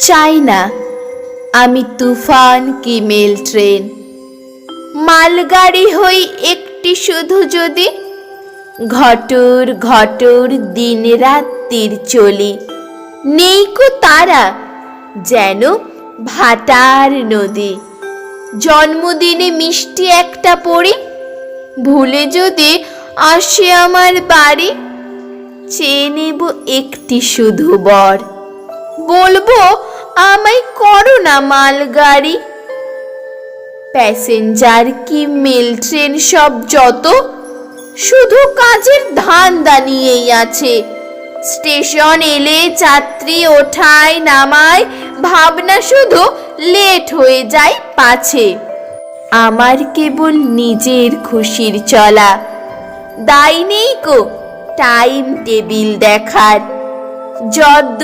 চাই না আমি তুফান কি মেল ট্রেন। মালগাড়ি হই একটি শুধু যদি। ঘটর ঘটর দিন রাত্রির চলি। নেইকো তারা যেন ভাটার নদী। জন্মদিনে মিষ্টি একটা পড়ি ভুলে যদি আসে আমার বাড়ি। চেয়ে নেব একটি শুধু বর। বলব, আমায় করো না মালগাড়ি। প্যাসেঞ্জার কি মেল, ট্রেন সব যত? শুধু কাজের ধান্দা নিয়েই আছে। স্টেশন এলে যাত্রী ওঠায় নামায়, ভাবনা শুধু লেট হয়ে যায় পাছে। আমার কেবল নিজের খুশির চলা। দায় নেই কো টাইম টেবিল দেখার। যদ